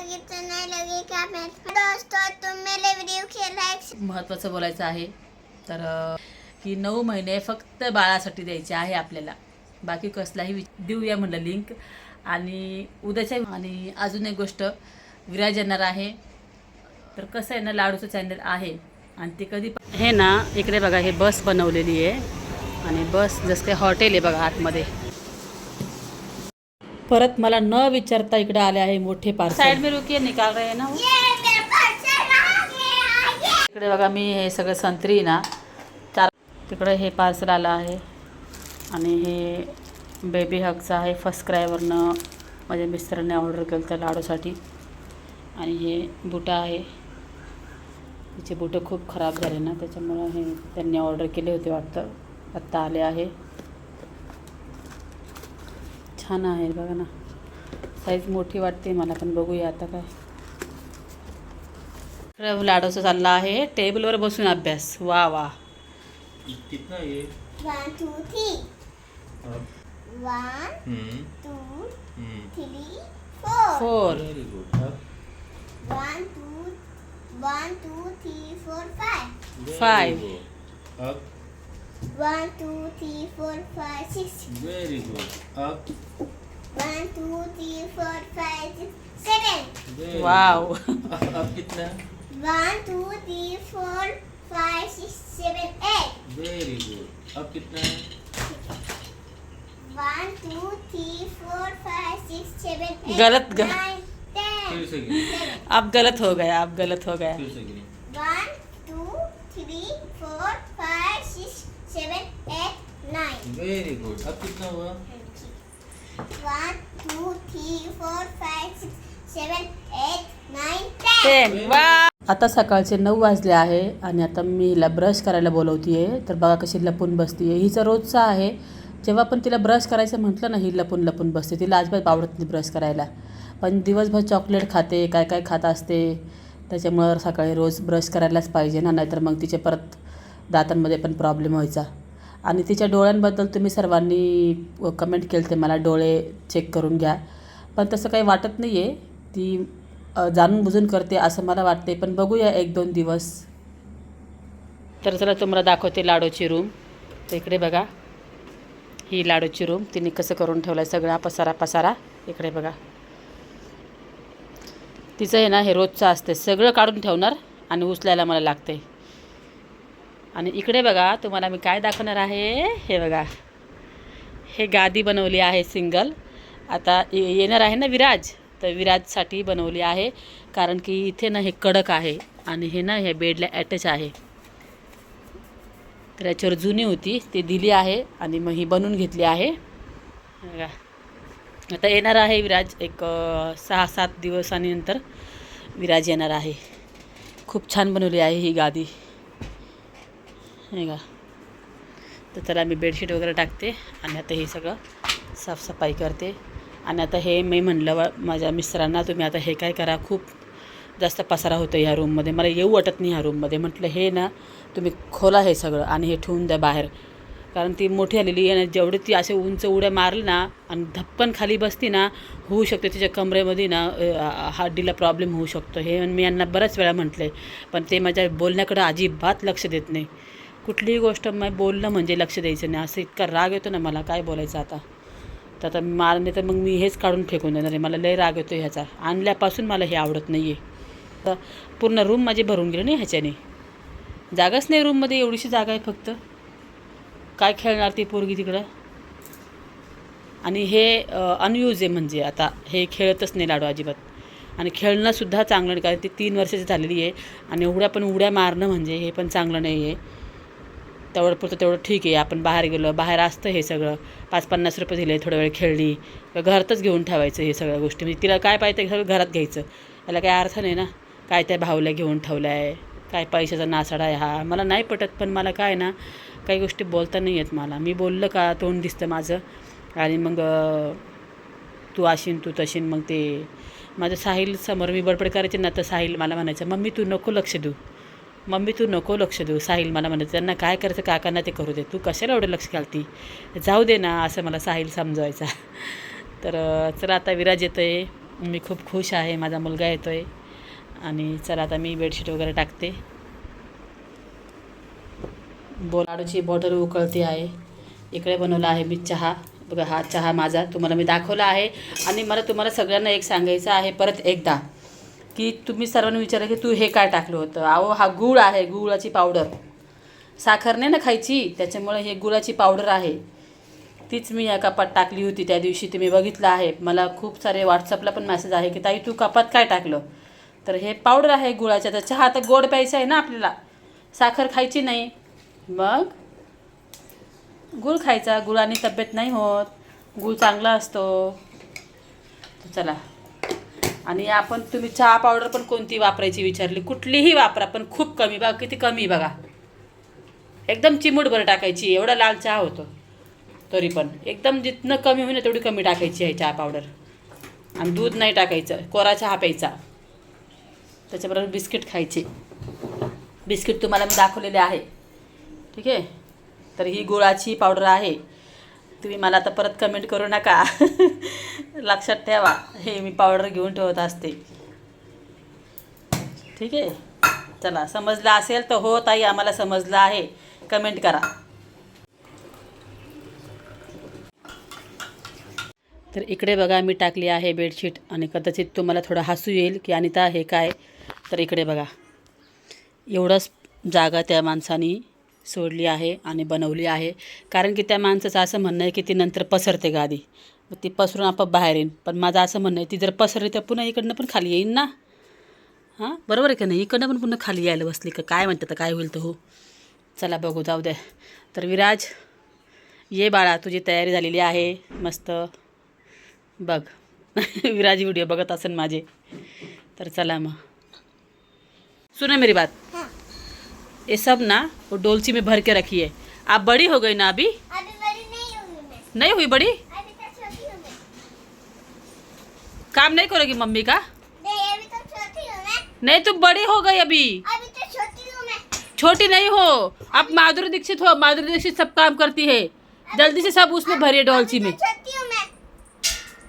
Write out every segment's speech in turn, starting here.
लगी तो नहीं लगी क्या दोस्तों तुम मेरे वीडियो के लाइक महत्त्वाचं बोलायचं आहे. तर की नऊ महिने फक्त बाळासाठी द्यायचे आहे आपल्याला. बाकी कसलाही वि- देऊया म्हणलं लिंक आणि उद्याच्या आणि अजून एक गोष्ट विराज येणार आहे. तर कसं आहे ना लाडूचं चॅनल आहे. आणि ते कधी हे ना इकडे बघा हे बस बनवलेली आहे. आणि बस जसं हॉटेल आहे बघा आतमध्ये. परत मला न विचारता इकडे आले आहे मोठे पार्सल साईड में रुकिए निकाल रहे हैं ना वो. ये मेरे पार्सल आ गया इकडे बघा मी हे सगळं संत्री ना चार तिकडे हे पार्सल आलं आहे. आणि हे बेबी हगचं आहे फर्स्ट क्रायवरनं माझ्या मिस्टरांनी ऑर्डर केलं तर लाडूसाठी. आणि हे बुटं आहे. तिचे बुटं खूप खराब झाले ना त्याच्यामुळं हे त्यांनी ऑर्डर केले होते वाटतं. आत्ता आले आहे. छान आहे बघा ना. साईज मोठी वाटते मला पण बघूया आता काय. इकडे लाडूचं चाललं आहे टेबलवर बसून अभ्यास. वा वा. कितना ये? वन टू थ्री अब? One hmm. Two hmm. Three four four very good अब one two one two three four five very Five. good. अब one two three four five six very good अब one two three four five six seven very wow good. अब अब कितना? One two three four five six seven eight very good अब कितना? है one two three four five six seven eight गलत, गलत। Nine फिर टेन से गिनी अब गलत हो गया अब गलत हो गया फिर से guinea one two three four five six seven eight nine very good अब कितना हुआ one two three four five six seven eight nine ten ten वा आता सकाळचे नऊ वाजले आहे आणि आता मी हिला ब्रश करायला बोलवते आहे तर बघा कशी लपून बसते आहे हिचं रोजचं आहे. जेव्हा पण तिला ब्रश करायचं म्हटलं ना ही लपून लपून बसते. तिला अजिबात आवडत नाही ब्रश करायला. पण दिवसभर चॉकलेट खाते काय काय खात असते. त्याच्यामुळं सकाळी रोज ब्रश करायलाच पाहिजे ना नाहीतर मग तिचे परत दातांमध्ये पण प्रॉब्लेम व्हायचा. आणि तिच्या डोळ्यांबद्दल तुम्ही सर्वांनी कमेंट केलं ते मला डोळे चेक करून घ्या. पण तसं काही वाटत नाही आहे ती जाणून बुजून करते असं मला वाटते पण बघूया एक दोन दिवस. तर चला तुम्हाला दाखवते लाडूची रूम तर इकडे बघा. ही लाडूची रूम तिने कसं करून ठेवलं आहे सगळा पसारा पसारा. इकडे बघा. तिचं हे ना हे रोजचं असते सगळं काढून ठेवणार आणि उचलायला मला लागते आणि इकडे बघा तुम्हाला मी काय दाखवणार आहे? हे बघा. हे गादी बनवली आहे सिंगल. आता येणार आहे ना विराज? तर विराजसाठी बनवली आहे कारण की इथे ना हे कडक आहे आणि हे ना हे बेडला ॲटॅच आहे. तर याच्यावर जुनी होती ती दिली आहे आणि मग ही बनवून घेतली आहे. बघा. आता येणार आहे विराज एक सहा सात दिवसानंतर विराज येणार आहे. खूप छान बनवली आहे ही गादी. हे का तर त्याला मी बेडशीट वगैरे टाकते आणि आता हे सगळं साफसफाई करते. आणि आता हे मी म्हणलं माझ्या मिस्टरांना तुम्ही आता हे काय करा? खूप जास्त पसारा होतो ह्या रूममध्ये मला येऊ वाटत नाही ह्या रूममध्ये म्हटलं हे ना तुम्ही खोला हे सगळं आणि हे ठेवून द्या बाहेर. कारण ती मोठी आलेली आहे आणि जेवढी ती असे उंच उड्या मारली ना आणि धप्पन खाली बसती ना होऊ शकते तिच्या कमरेमध्ये ना हड्डीला हाडीला प्रॉब्लेम होऊ शकतो. हे मी यांना बऱ्याच वेळा म्हटलं आहे पण ते माझ्या बोलण्याकडं अजिबात लक्ष देत नाही. कुठलीही गोष्ट मग बोलणं म्हणजे लक्ष द्यायचं नाही. असं इतका राग येतो ना मला काय बोलायचं आता? तर आता मार नाही तर मग मी हेच काढून फेकून देणार आहे. मला लय राग येतो ह्याचा. आणल्यापासून मला हे आवडत नाही आहे तर पूर्ण रूम माझी भरून गेली नाही ह्याच्याने. जागाच नाही रूममध्ये एवढीशी जागा आहे फक्त. काय खेळणार ती पोरगी तिकडं? आणि हे अनयूज आहे म्हणजे आता. हे खेळतच नाही लाडू अजिबात. आणि खेळणंसुद्धा चांगलं नाही कारण ती तीन वर्षाची झालेली आहे. आणि एवढ्या पण उड्या मारणं म्हणजे हे पण चांगलं नाही आहे तेवढं पुरतं तेवढं ठीक आहे. आपण बाहेर गेलो बाहेर असतं हे सगळं. पाच पन्नास रुपये दिले थोडा वेळ खेळली. घरातच घेऊन ठेवायचं हे सगळ्या गोष्टी. म्हणजे तिला काय पाहिजे सगळं घरात घ्यायचं. याला काय अर्थ नाही ना. काय त्या भाऊला घेऊन ठेवलं आहे काय पैशाचा नासाडा आहे हा? मला नाही पटत पण मला काय ना काही गोष्टी बोलता नाही येत मला. मी बोललं का तोंड दिसतं माझं. आणि मग तू अशीन तू तशीन मग ते. माझं साहिल समोर मी बडबड करायचे ना तर साहिल मला म्हणायचं मम्मी तू नको लक्ष देऊ. मम्मी तू नको लक्ष देऊ साहिल मला म्हणत त्यांना काय करायचं काकांना ते करू दे तू कशाला एवढं लक्ष घालती? जाऊ दे ना असं मला साहिल समजवायचा. तर चला आता विराज येतो आहे मी खूप खुश आहे माझा मुलगा येतो आहे आणि चला आता मी बेडशीट वगैरे टाकते. बोलाडूची बॉटल उकळते आहे. इकडे बनवला आहे मी चहा. बघा हा चहा माझा. तुम्हाला मी दाखवला आहे. आणि मला तुम्हाला सगळ्यांना एक सांगायचं आहे परत एकदा. की तुम्ही सर्वांनी विचारलं की तू हे काय टाकलं होतं? अहो हा गूळ आहे गुळाची पावडर. साखर नाही ना खायची? त्याच्यामुळे हे गुळाची पावडर आहे. तीच मी या कपात टाकली होती. त्या दिवशी तुम्ही बघितलं आहे. मला खूप सारे व्हॉट्सअपला पण मेसेज आहे की ताई तू कपात काय टाकलं? तर हे पावडर आहे गुळाच्या. तर चहा तर गोड प्यायचा आहे ना आपल्याला. साखर खायची नाही. मग? गुळ खायचा. गुळाने तब्येत नाही होत. गुळ चांगला असतो. चला. आणि आपण तुम्ही चहा पावडर पण कोणती वापरायची विचारली? कुठलीही वापरा पण खूप कमी बघा किती कमी बघा. एकदम चिमूटभर टाकायची एवढा लाल चहा होतो. तरी पण. एकदम जितनं कमी होईल तेवढी कमी टाकायची आहे चहा पावडर. आणि दूध नाही टाकायचं कोरा चहा प्यायचा. त्याच्याबरोबर बिस्किट खायचे. बिस्किट तुम्हाला मी दाखवलेले आहे. ठीक आहे? तर ही गुळाची पावडर आहे. तुम्ही मला आता परत कमेंट करू नका. लक्षात ठेवा. हे मी पावडर घेऊन ठेवत असते. ठीक आहे? चला समजलं असेल तर हो ताई आम्हाला समजलं आहे. कमेंट करा. तर इकडे बघा मी टाकली आहे बेडशीट आणि कदाचित तुम्हाला थोडं हसू येईल की अनिता हे काय? तर इकडे बघा. एवढंच जागा त्या माणसानी सोडली आहे आणि बनवली आहे. कारण की त्या माणसाचं असं म्हणणं आहे की ती नंतर पसरते गादी. मग ती पसरून आपोआप बाहेर येईन. पण माझं असं म्हणणं आहे ती जर पसरली तर पुन्हा इकडनं पण खाली येईन ना. हां? बरोबर आहे का नाही? इकडनं पण पुन्हा खाली यायला बसली का? काय म्हणतात काय होईल तर हो चला बघू जाऊ द्या. तर विराज ये बाळा तुझी तयारी झालेली आहे. मस्त. बघ. विराज व्हिडिओ बघत असेल माझे. तर चला मग. सुना मेरी बात. ये सब ना वो डोलची में भर के रखी है आप बड़ी हो गई ना अभी? अभी नहीं मैं। नहीं हुई बड़ी? अभी तो छोटी हूँ मैं। काम नहीं करोगी मम्मी का? नहीं तो छोटी हूँ मैं। नहीं तुम बड़ी हो गई अभी। अभी तो छोटी हूँ मैं। छोटी नहीं हो। आप माधुरी दीक्षित हो माधुरी दीक्षित सब काम करती है। जल्दी से सब उसमें भरिए डोलची में। तो छोटी हूँ मैं।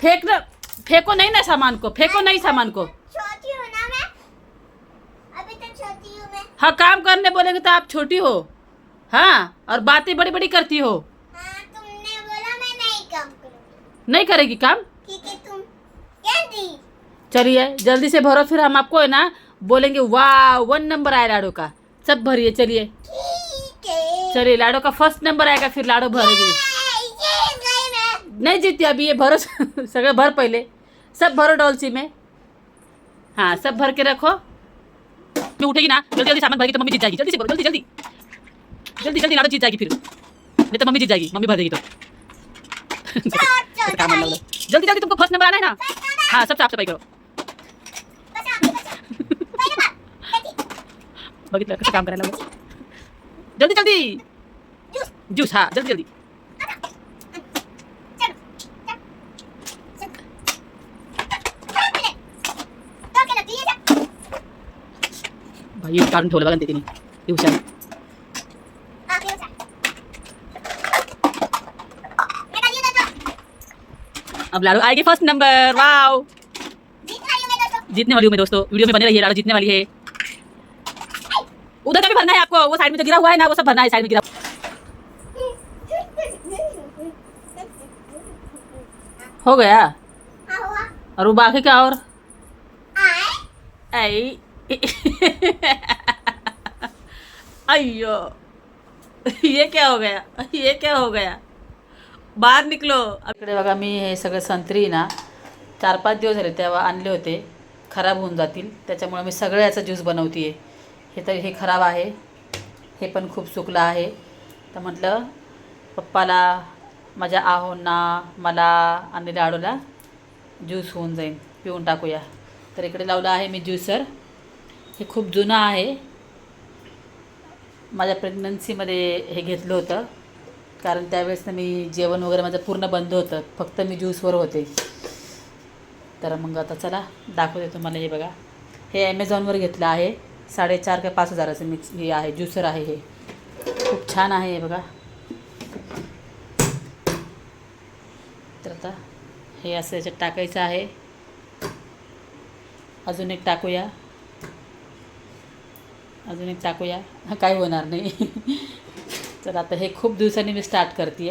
फेंक न फेंको नहीं ना सामान को फेंको नहीं सामान को छोटी हूँ ना मैं अभी तो छोटी हूँ काम करने बोलेंगे तो आप छोटी हो। हाँ और बातें बड़ी बड़ी करती हो। हाँ तुमने बोला मैं नहीं काम करूँगी। नहीं करेगी काम? ठीक है तुम चलिए जल्दी से भरो फिर हम आपको है ना बोलेंगे वाह वन नंबर आया लाडो का। सब भरिए चलिए। चलिए लाडो का फ़र्स्ट नंबर आएगा फिर लाडो भरेगी। नहीं जीती अभी ये भरो सगळे भर पहिले। सब भरो डॉलची में। हाँ सब भर के रखो। मैं उठेगी ना जल्दी जल्दी सामान भरेगी तो मम्मी जीत जाएगी जल्दी से जल्दी जल्दी. जल्दी जल्दी लाडो जीत जाएगी फिर नहीं तो मम्मी जीत जाएगी मम्मी भर देगी तो काम। जल्दी जल्दी तुमको फर्स्ट नंबर आना है ना. हाँ सब साफ सफाई करो. बघितलं कसं काम करायला. जल्दी जल्दी. ज्यूस हा जल्दी जल्दी. भाई काढून ठेवलं बघा ते तिने. ती? हुशार अब लाडो आएगी फ़र्स्ट नंबर वाओ जीतने वाली हूँ मैं दोस्तों. वीडियो में बने रहिए लाडो जीतने वाली है. उधर का भी भरना है आपको. वो साइड में जो गिरा हुआ है ना वो सब भरना है साइड में गिरा हो। गया? और वो बाकी क्या और? आई। अयो ये क्या हो गया? ये क्या हो गया? बाहेर निघलो इकडे बघा मी हे सगळं संत्री ना चार पाच दिवस झाले तेव्हा आणले होते. खराब होऊन जातील. त्याच्यामुळे मी सगळं याचा ज्यूस बनवते आहे हे तर हे खराब आहे. हे पण खूप सुकलं आहे. तर म्हटलं पप्पाला माझ्या आहोंना मला आणि लाडूला ज्यूस होऊन जाईल. पिऊन टाकूया. तर इकडे लावलं आहे मी ज्युसर. हे खूप जुनं आहे. माझ्या प्रेग्नन्सीमध्ये हे घेतलं होतं. कारण त्यावेळेस ना मी जेवण वगैरे माझं पूर्ण बंद होतं. फक्त मी ज्यूसवर होते. तर मग आता चला दाखवते तुम्हाला हे बघा. हे ॲमेझॉनवर घेतलं आहे. साडेचार का पाच हजाराचं मिक्स हे आहे ज्युसर आहे हे. खूप छान आहे हे बघा. तर आता हे असं याच्यात टाकायचं आहे. अजून एक टाकूया. अजून एक टाकूया काही होणार नाही. तर आता हे खूप दिवसांनी मी स्टार्ट करते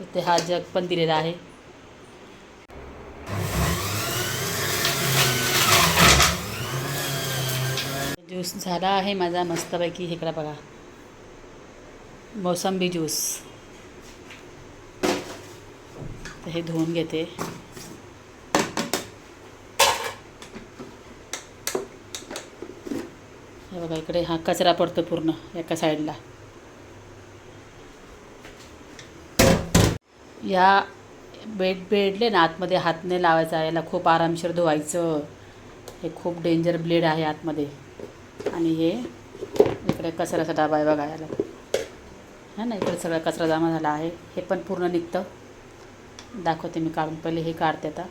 इथे हा जग पण दिलेला आहे. ज्यूस झाला आहे माझा मस्तपैकी. इकडं बघा. मोसंबी ज्यूस तर हे धुवून घेते. बघा इकडे हा कचरा पडतो पूर्ण एका साईडला या बेड बेडले ना आतमध्ये हात नाही लावायचा याला खूप आरामशीर धुवायचं. हे खूप डेंजर ब्लेड आहे आतमध्ये. आणि हे इकडे कचऱ्याचा डबा आहे बघा याला. हा ना इकडे सगळा कचरा जमा झाला आहे. हे पण पूर्ण निघतं. दाखवते मी काढून. पहिले हे काढते आता.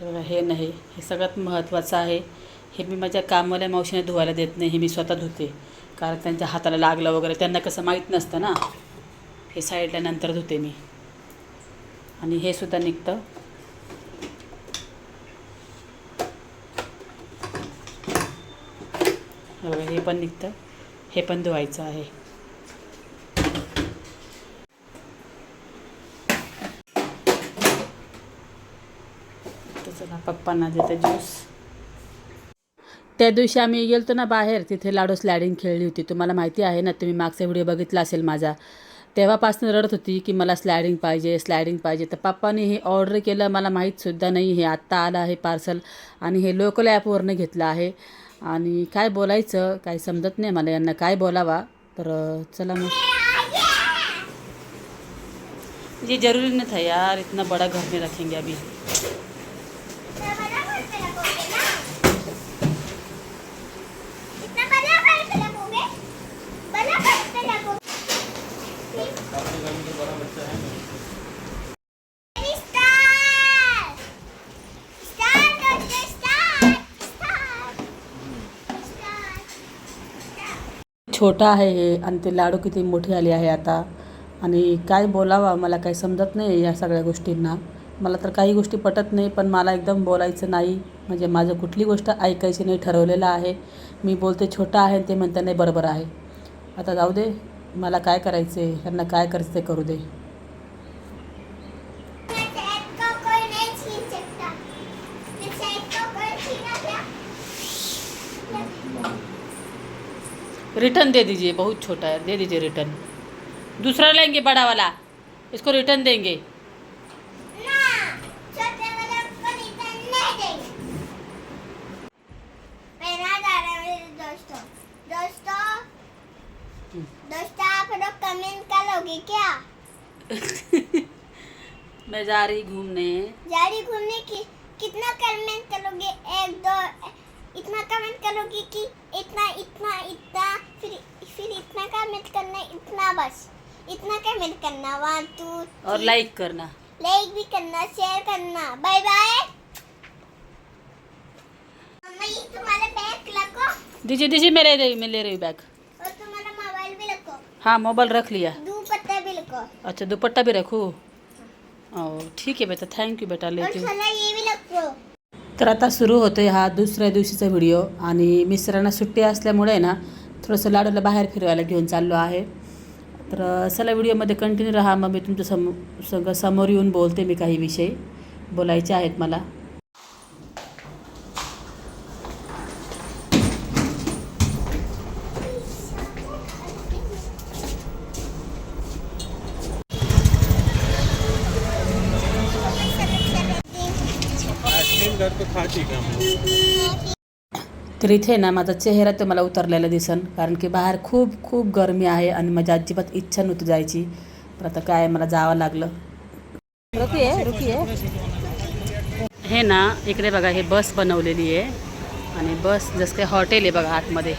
तर हे नाही हे सगळ्यात महत्त्वाचं आहे. हे मी माझ्या कामवाल्या मावशीने धुवायला देत नाही हे मी स्वतः धुते. कारण त्यांच्या हाताला लागलं वगैरे त्यांना कसं माहीत नसतं ना. हे साईडला नंतर धुते मी. आणि हे सुद्धा निघतं. हे पण निघतं. हे पण धुवायचं आहे तर चला पप्पांना देते ज्यूस त्या दिवशी आम्ही गेलतो ना बाहेर तिथे लाडू स्लायडिंग खेळली होती. तुम्हाला माहिती आहे ना तुम्ही मागचा व्हिडिओ बघितला असेल माझा. तेव्हापासून रडत होती की मला स्लायडिंग पाहिजे स्लायडिंग पाहिजे. तर पप्पाने हे ऑर्डर केलं मला माहीतसुद्धा नाही. हे आत्ता आलं आहे पार्सल आणि हे लोकल ॲपवरनं घेतलं आहे. आणि काय बोलायचं काही समजत नाही मला यांना. काय बोलावा? तर चला मग. ये जरूरी नहीं था यार इतना बड़ा घर में रखेंगे अभी इतना बड़ा घर पे रखोगे ना इतना बड़ा घर पे रखोगे बड़ा घर पे रखोगे आपके घर में तो बड़ा बच्चा है ना star star doctor star star star छोटा आहे हे आणि ते लाडू किती मोठी आली आहे आता. आणि काय बोलावा मला काही समजत नाही या सगळ्या गोष्टींना. मला तर काही गोष्टी पटत नाही पण मला एकदम बोलायचं नाही. म्हणजे माझं कुठली गोष्ट ऐकायची नाही ठरवलेलं आहे. मी बोलते छोटा आहे ते म्हणते नाही बरोबर आहे. आता जाऊ दे मला काय करायचं आहे ह्यांना काय करायचं ते करू दे. रिटर्न दे दीजिए बहुत छोटा है दे दीजिए रिटर्न। दूसरा लेंगे बड़ा वाला इसको रिटर्न देंगे। ना छोटे वाले को रिटर्न नहीं देंगे मैं जा रहा हूँ मेरे दोस्तों दोस्तों दोस्तों आप लोग कमेंट करोगे क्या मैं जा रही घूमने घूमने की कितना कमेंट करोगे? एक दो इतना कमेंट करोगे कि इतना इतना इतना फिर इतना कमेंट करना इतना बस। इतना कमेंट करना? वन टू और लाइक करना। लाइक भी करना शेयर करना। बाय बाय तुम्हारा बैग रखो। दीजिए दीजिए मैं ले रही मैं ले रही हूँ बैग और तुम्हारा मोबाइल भी रखो। हाँ मोबाइल रख लिया। दुपट्टा भी रखो। अच्छा दुपट्टा भी रखू? ओ ठीक आहे बेटा थँक्यू बेटा लेती हूँ। साला ये भी रखो। तर आता सुरू होतो हा दुसऱ्या दिवशीचा व्हिडिओ आणि मिस्टरांना सुट्टी असल्यामुळे ना थोडंसं लाडूला बाहेर फिरवायला घेऊन चाललो आहे. तर चला व्हिडिओमध्ये कंटिन्यू राहा. मग मी तुमच्या सम सगळं समोर येऊन बोलते मी काही विषय. बोलायचे आहेत मला आइसक्रीम घर पे खा चुके हम लोग तर इथे ना माझा चेहरा तुम्हाला उतरलेला दिसन कारण की बाहेर खूप खूप गरमी आहे आणि माझी अजिबात इच्छा नव्हती जायची. पण आता काय मला जावं लागलं. हे ना इकडे बघा हे बस बनवलेली आहे. आणि बस जसं काही हॉटेल आहे बघा आतमध्ये.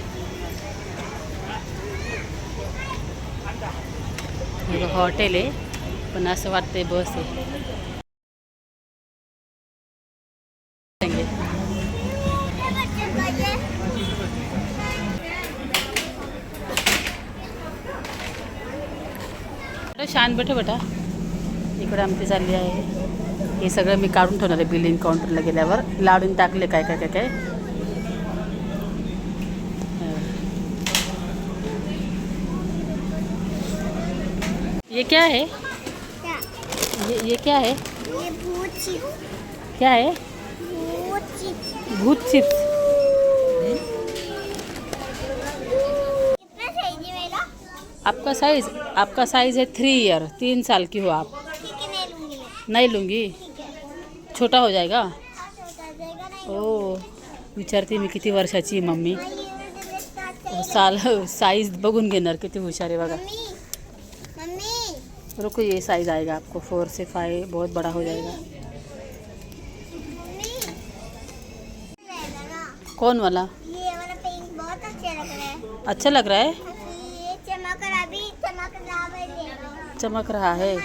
हॉटेल आहे. पण असं वाटतंय बस आहे. बरं, शांत बेटा. बेटा इकडे आमची चालली आहे. हे सगळं मी काढून ठेवणार आहे बिलिंग काउंटरला गेल्यावर. लाडून टाकले काय काय काय काय? ये क्या है क्या? ये ये क्या है ये भूत चिप्स. क्या है भूत चिप्स. भूत चिप्स. आपका साइज़ आपका साइज़ है थ्री ईयर तीन साल की हो आप। नहीं लूँगी? छोटा हो जाएगा? ओ विचारते मी किती वर्षाची आहे मम्मी। साल साइज़ बघून घेणार किती हुशार आहे बघा। मम्मी रुको ये साइज़ आएगा आपको फोर से फाइव बहुत बड़ा हो जाएगा। कौन वाला? ये वाला पिंक बहुत अच्छा लग रहा है। अच्छा लग रहा है? चमक रहा है।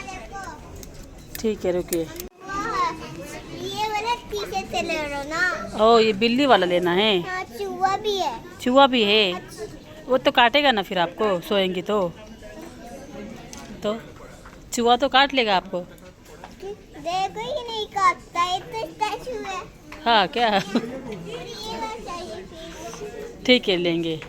ठीक है, रुकिए। ओ, ये बिल्ली वाला लेना है। हाँ चूहा भी है। चूहा भी है वो तो काटेगा ना फिर आपको, सोएँगी तो। तो चूहा तो काट लेगा आपको। देखो ये नहीं काटता ये तो है हाँ क्या? ठीक है, लेंगे।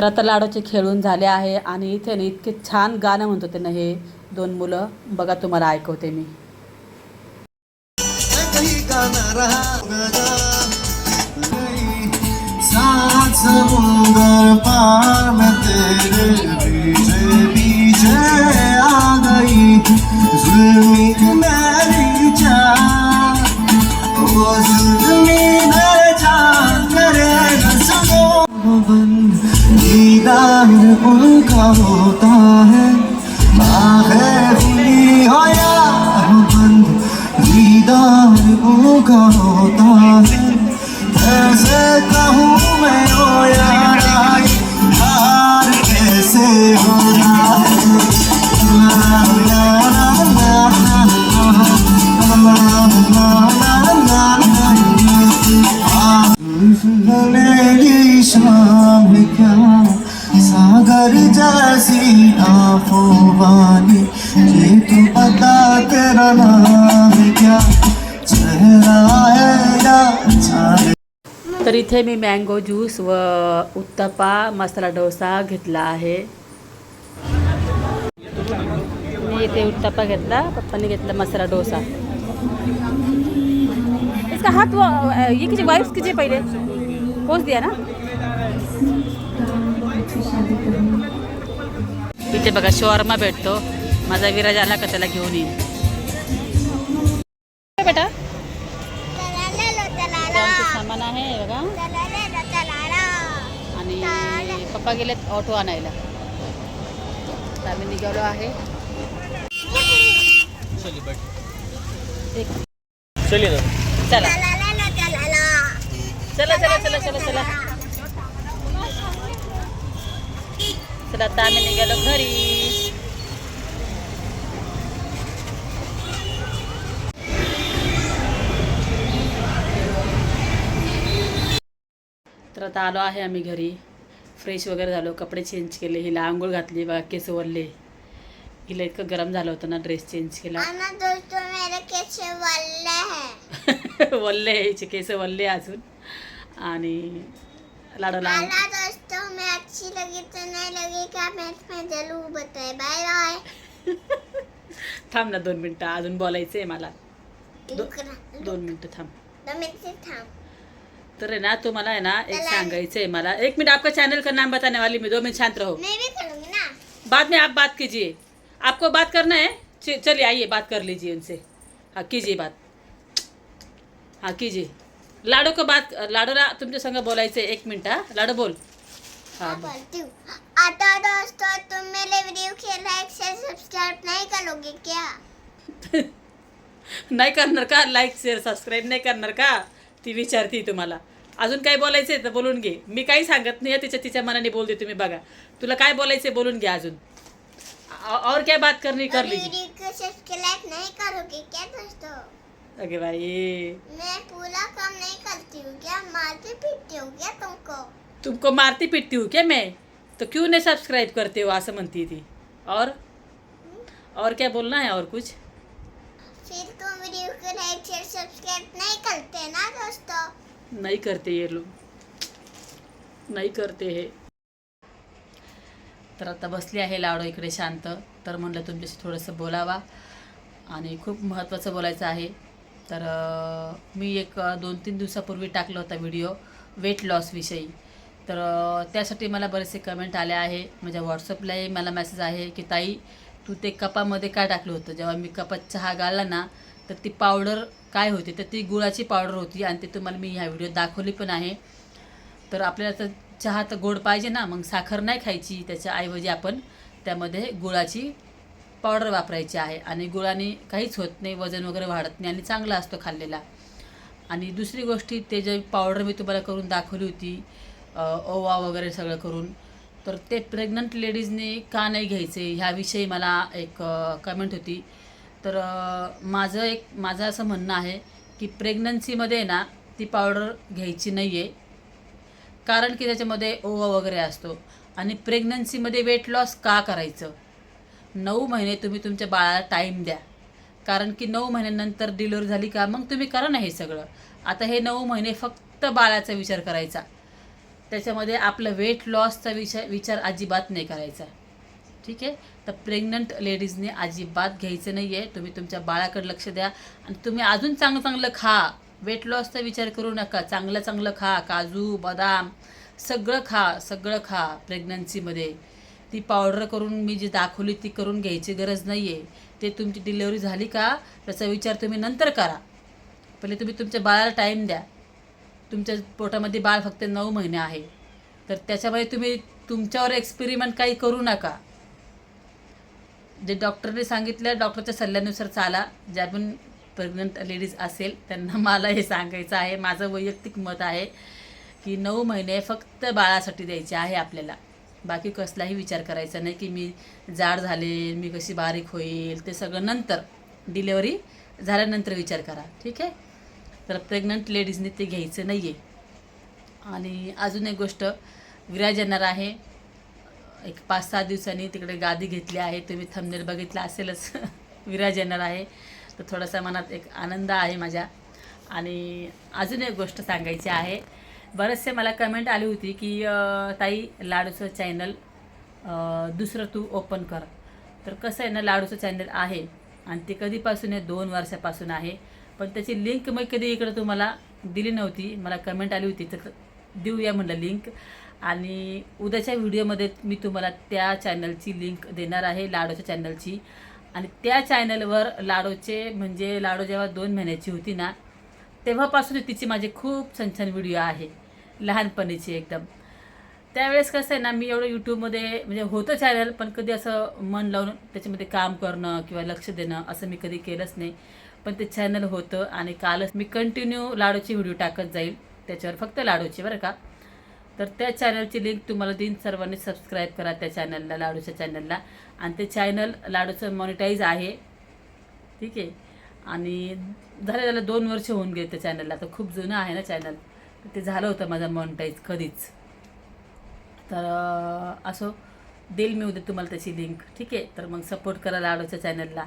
तर आता लाडूचे खेळून झाले आहे आणि इथे ना इतके छान गाणं म्हणत होते ना हे दोन मुलं. बघा तुम्हाला ऐकवते मी. कहीं जैसी आँखों वाली, ये तो पता तेरा नाम क्या? चेहरा है या तर इथे मी मँगो ज्यूस व उत्तपा मसाला डोसा घेतला आहे. मी इथे उत्तपा घेतला, पप्पाने घेतला मसाला डोसा. इसका हाथ वो ये कीजिए वाइप्स कीजिए पहिले? पोच दिया ना? इथे बघा शोरमा भेटतो. माझा विराज आला का त्याला घेऊन येईल बेटा सामान आहे बघा? आणि पप्पा गेलेत ऑटो आणायला. आम्ही निघालो आहे. चला. चला चला चला चला चला. चला आता आम्ही निघालो घरी. तर आता आलो आहे आम्ही घरी. फ्रेश वगैरे झालो कपडे चेंज केले हिला आंघोळ घातली बघा केस वरले हिला इतकं गरम झालं होतं ना ड्रेस चेंज केला. आना दोस्तों मेरे कैसे वाले हैं. वल्ले हिचे केस वल्ले अजून. आणि लाडोला आना दोस्तों मैं अच्छी लगी तो नहीं लगी कमेंट में ज़रूर बताए। Bye bye. थांब ना दोन मिनटं अजून बोलायचं आहे मला. दो- दोन मिनटं थांब. मिनट से थाम तर है ना तुम्हाला है ना एक. सांगायचं आहे मला. एक मिनट आपका चैनल का नाम बताने वाली मैं. दो मिनट शांत रहो. मैं भी करूँगी ना. बाद में आप बात कीजिए. आपको बात करना है? च- चलिए आइए बात कर लीजिए उनसे. हाँ कीजिए बात. हाँ कीजिए. लाडो को बात लाडोला तुमच्या संग बोलायचं आहे एक मिनट हा. लाडो बोल. आता दोस्तों तुम मेरे वीडियो के लाइक से सब्सक्राइब नहीं करोगे क्या? नाही करणार का? लाईक शेअर सबस्क्राईब नाही करणार का? ती विचारती तुम्हाला. अजून काय बोलायचं आहे तर बोलून घे. मी काही सांगत नाही तिच्या तिच्या मनाने बोलते तुम्ही बघा. तुला काय बोलायचं आहे बोलून घ्या अजून. और क्या बात करनी कर लीजिए नहीं करोगे क्या दोस्तों? अगे भाई मैं पूरा काम नहीं करती हूँ क्या? मारती पीटती हूँ क्या तुमको? तुमको मारती पिटती हूँ क्या मैं? तो क्यों नहीं सब्सक्राइब करते हो? असं म्हणती थी। और? और क्या बोलना है और कुछ? फिर तुम वीडियो को लाइक शेयर सब्सक्राइब नहीं करते ना दोस्तों। नहीं करते ये लोग। नाही करते हे। तर आता बसली आहे लावडो इकडे शांत. तर म्हणलं तुमच्याशी थोडंसं बोलावा. आणि खूप महत्त्वाचं बोलायचं आहे. तर मी एक दोन तीन दिवसापूर्वी टाकला होता व्हिडिओ वेट लॉसविषयी तर त्यासाठी मला बरेचसे कमेंट आले आहे. माझ्या व्हॉट्सअपलाही मला मेसेज आहे की ताई तू ते कपामध्ये काय टाकलं होतं? जेव्हा मी कपात चहा गाळला ना तर ती पावडर काय होती? तर ती गुळाची पावडर होती आणि ते तुम्हाला मी ह्या व्हिडिओ दाखवली पण आहे. तर आपल्याला तर चहा तर गोड पाहिजे ना मग साखर नाही खायची त्याच्याऐवजी आपण त्यामध्ये गुळाची पावडर वापरायची आहे. आणि गुळाने काहीच होत नाही वजन वगैरे वाढत नाही आणि चांगला असतो खाल्लेला. आणि दुसरी गोष्टी ते जे पावडर मी तुम्हाला करून दाखवली होती ओवा वगैरे सगळं करून. तर ते प्रेग्नंट लेडीजने का नाही घ्यायचे ह्याविषयी मला एक कमेंट होती. तर माझं एक माझं असं म्हणणं आहे की प्रेग्नन्सीमध्ये ना ती पावडर घ्यायची नाही आहे कारण की त्याच्यामध्ये ओवा वगैरे असतो. आणि प्रेग्नन्सीमध्ये वेट लॉस का करायचं? नऊ महिने तुम्ही तुमच्या बाळाला टाईम द्या. कारण की नऊ महिन्यानंतर डिलिव्हरी झाली का मग तुम्ही करा ना हे सगळं. आता हे नऊ महिने फक्त बाळाचा विचार करायचा. त्याच्यामध्ये आपलं वेट लॉसचा विचार विचार अजिबात नाही करायचा. ठीक आहे? तर प्रेग्नंट लेडीजने अजिबात घ्यायचं नाही आहे तुम्ही तुमच्या बाळाकडे लक्ष द्या. आणि तुम्ही अजून चांगलं चांगलं खा. वेट लॉसचा विचार करू नका. चांगलं चांगलं खा. काजू बदाम सगळं खा. सगळं खा प्रेग्नन्सीमध्ये ती पावडर करून मी जी दाखवली ती करून घ्यायची गरज नाही आहे ते तुमची डिलेवरी झाली का? त्याचा विचार तुम्ही नंतर करा. पहिले तुम्ही तुमच्या बाळाला टाईम द्या. तुमच्या पोटामध्ये बाळ फक्त नऊ महिने आहे. तर त्याच्यामध्ये तुम्ही तुमच्यावर एक्सपेरिमेंट काही करू नका. जे डॉक्टरने सांगितलं डॉक्टरच्या सल्ल्यानुसार चाला. ज्या पण प्रेग्नंट लेडीज असेल त्यांना मला हे सांगायचं आहे. माझं वैयक्तिक मत आहे की नऊ महिने फक्त बाळासाठी द्यायचे आहे आपल्याला. बाकी कसलाही विचार करायचा नाही की मी जाड झाले मी कशी बारीक होईल ते सगळं नंतर डिलेवरी झाल्यानंतर विचार करा. ठीक आहे? तर प्रेग्नंट लेडीजने ते घ्यायचं नाही आहे आणि अजून एक गोष्ट विराज येणार आहे. एक पाच सहा दिवसांनी तिकडे गादी घेतली आहे. तुम्ही थंबनेल बघितला असेलच. विराज येणार आहे. तर थोडासा मनात एक आनंद आहे माझ्या. आणि अजून एक गोष्ट सांगायची आहे. बरेचसे मला कमेंट आली होती की ताई लाडूचं चॅनल दुसरं तू ओपन कर. तर कसं आहे ना लाडूचं चॅनल आहे. आणि ते कधीपासून आहे? दोन वर्षापासून आहे. पण त्याची लिंक मग कधी इकडं तुम्हाला दिली नव्हती. मला कमेंट आली होती तर देऊया म्हणलं लिंक आणि उद्याच्या व्हिडिओमध्ये मी तुम्हाला त्या चॅनलची लिंक देणार आहे लाडोच्या चॅनलची आणि त्या चॅनलवर लाडोचे म्हणजे लाडो जेव्हा दोन महिन्याची होती ना तेव्हापासून तिची माझे खूप छान छान व्हिडिओ आहे. लहानपणीचे एकदम. त्यावेळेस कसं आहे ना मी एवढं यूट्यूबमध्ये म्हणजे होतं चॅनल पण कधी असं मन लावून त्याच्यामध्ये काम करणं किंवा लक्ष देणं असं मी कधी केलंच नाही. पण ते चॅनल होतं आणि कालच मी कंटिन्यू लाडूची व्हिडिओ टाकत जाईल. त्याच्यावर फक्त लाडूची बरं का? तर त्या चॅनलची लिंक तुम्हाला देईन. सर्वांनी सबस्क्राईब करा त्या चॅनलला लाडूच्या चॅनलला आणि ते चॅनल लाडूचं मॉनिटाईज आहे. ठीक आहे? आणि झालं झालं दोन वर्ष होऊन गेले त्या चॅनलला तर खूप जुनं आहे ना चॅनल ते झालं होतं माझं मॉनिटाईज कधीच. तर असो देईल मी उद्या तुम्हाला त्याची लिंक ठीक आहे? तर मग सपोर्ट करा लाडूच्या चॅनलला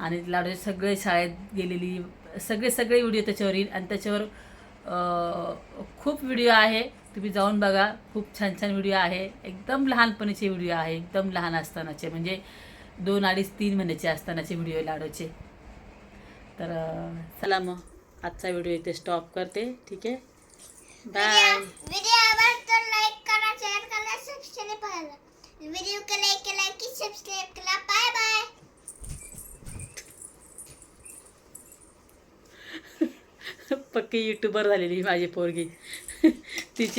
आणि लाडूचे सगळे शाळेत गेलेली सगळे सगळे व्हिडिओ त्याच्यावर येईल. आणि त्याच्यावर खूप व्हिडिओ आहे. तुम्ही जाऊन बघा. खूप छान छान व्हिडिओ आहे. एकदम लहानपणीचे व्हिडिओ आहे. एकदम लहान असतानाचे. म्हणजे दोन अडीच तीन महिन्याचे असतानाचे व्हिडिओ आहे लाडूचे. तर चला मग. आजचा व्हिडिओ इथे स्टॉप करते. ठीक आहे? बाय व्हिडिओ लाईक केला की सबस्क्राईब बाय बाय पक्की युट्यूबर झालेली माझी पोरगी. तिची